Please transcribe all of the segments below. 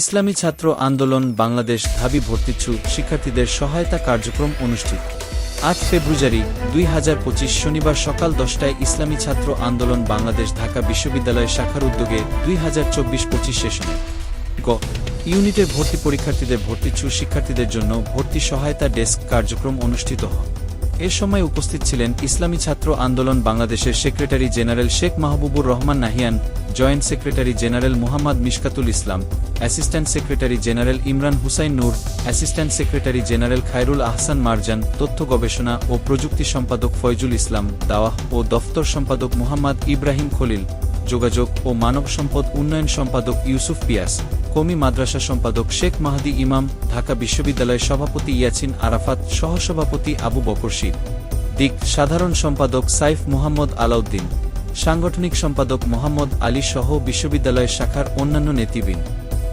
ইসলামী ছাত্র আন্দোলন বাংলাদেশ ধাবি ভর্তিচ্ছু শিক্ষার্থীদের সহায়তা কার্যক্রম অনুষ্ঠিত। আট ফেব্রুয়ারি দুই হাজার পঁচিশ শনিবার সকাল দশটায় ইসলামী ছাত্র আন্দোলন বাংলাদেশ ঢাকা বিশ্ববিদ্যালয় শাখার উদ্যোগে দুই হাজার চব্বিশ পঁচিশ সেশনে। গ ইউনিটের ভর্তি পরীক্ষার্থীদের ভর্তিচ্ছু শিক্ষার্থীদের জন্য ভর্তি সহায়তা ডেস্ক কার্যক্রম অনুষ্ঠিত হয়। এ সময় উপস্থিত ছিলেন ইসলামী ছাত্র আন্দোলন বাংলাদেশের secretary general Sheikh Mahbubur Rahman Nahiyan, joint secretary general Mohammad Mishkatul Islam, assistant secretary general Imran Hussain Noor, assistant secretary general Khairul Ahsan Marjan, তথ্য গবেষণা ও প্রযুক্তি সম্পাদক ফয়জুল ইসলাম, দাওয়াহ ও দফতর সম্পাদক মোহাম্মদ ইব্রাহিম খলিল যোগাযোগ ও মানব সম্পদ উন্নয়ন সম্পাদক ইউসুফ পিয়াস কমি মাদ্রাসা সম্পাদক শেখ মাহাদি ইমাম, ঢাকা বিশ্ববিদ্যালয়ের সভাপতি ইয়াছিন আরাফাত, সহসভাপতি আবু বকর শিব দিক সাধারণ সম্পাদক সাইফ মোহাম্মদ আলাউদ্দিন। সাংগঠনিক সম্পাদক মোহাম্মদ আলী সহ বিশ্ববিদ্যালয়ের শাখার অন্যান্য নেতৃবৃন্দ।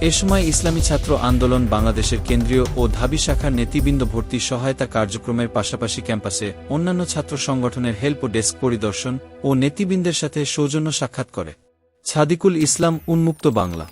এ সময় ইসলামী ছাত্র আন্দোলন বাংলাদেশের কেন্দ্রীয় ও ধাবি শাখার নেতৃবৃন্দ ভর্তি সহায়তা কার্যক্রমের পাশাপাশি ক্যাম্পাসে অন্যান্য ছাত্র সংগঠনের হেল্প ডেস্ক পরিদর্শন ও নেতৃবৃন্দের সাথে সৌজন্য সাক্ষাৎ করে। ছাদিকুল ইসলাম, উন্মুক্ত বাংলা।